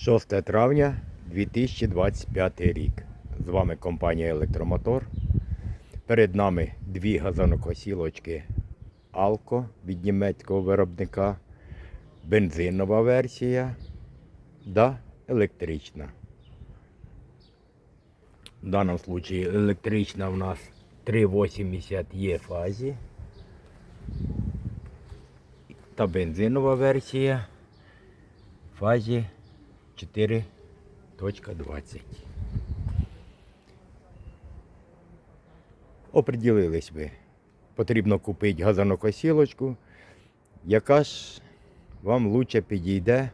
6 травня 2025 рік. З вами компанія Електромотор. Перед нами дві газонокосілочки Алко від німецького виробника, бензинова версія та електрична. В даному випадку електрична у нас 3,80 є фазі. Та бензинова версія фазі 4.20. Оприділились ви. Потрібно купити газонокосілочку, яка ж вам лучше підійде,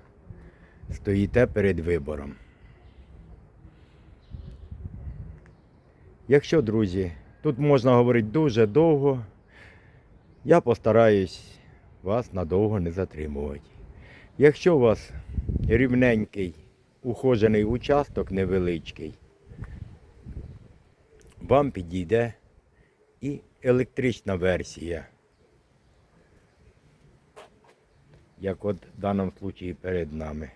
стоїте перед вибором. Якщо, друзі, тут можна говорити дуже довго, я постараюсь вас надовго не затримувати. Якщо у вас рівненький ухожений участок невеличкий, вам підійде і електрична версія. Як от в даному випадку перед нами.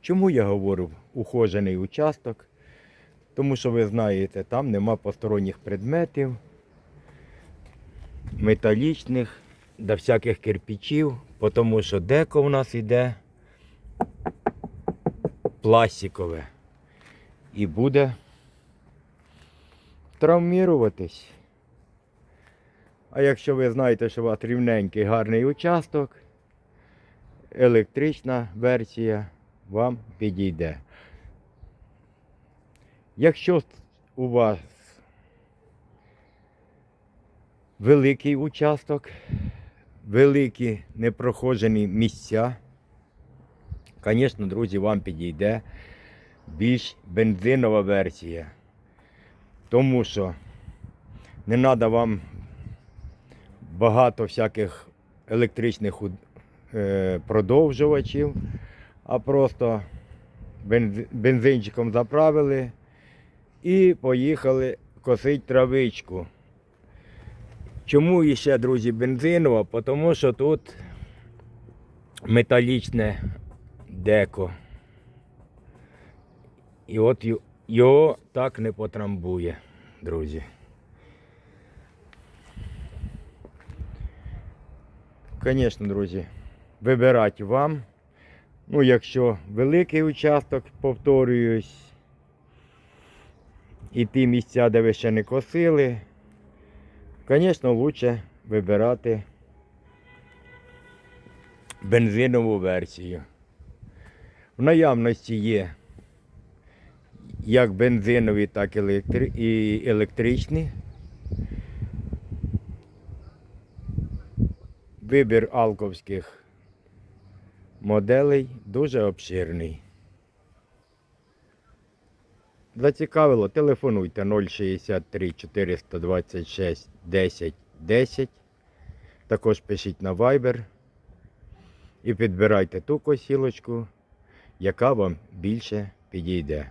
Чому я говорю ухожений участок? Тому що ви знаєте, там нема посторонніх предметів, металічних, до всяких кирпичів, тому що деко в нас йде пластикове і буде травміруватись. А якщо ви знаєте, що у вас рівненький гарний участок, електрична версія вам підійде. Якщо у вас великий участок, великі непроходжені місця, звісно, друзі, вам підійде більш бензинова версія. Тому що не треба вам багато всяких електричних е, продовжувачів, а просто бензинчиком заправили і поїхали косити травичку. Чому іще, друзі, бензинова? Тому що тут металічне деко. І от його так не потрамбує, друзі. Звісно, друзі, вибирати вам. Ну, якщо великий участок, повторююсь, і ті місця, де ви ще не косили, звісно, краще вибирати бензинову версію. В наявності є як бензинові, так і електри... і електричні. Вибір алковських моделей дуже обширний. Зацікавило, телефонуйте 063 426 10 10. Також пишіть на Viber і підбирайте ту косілочку, яка вам більше підійде.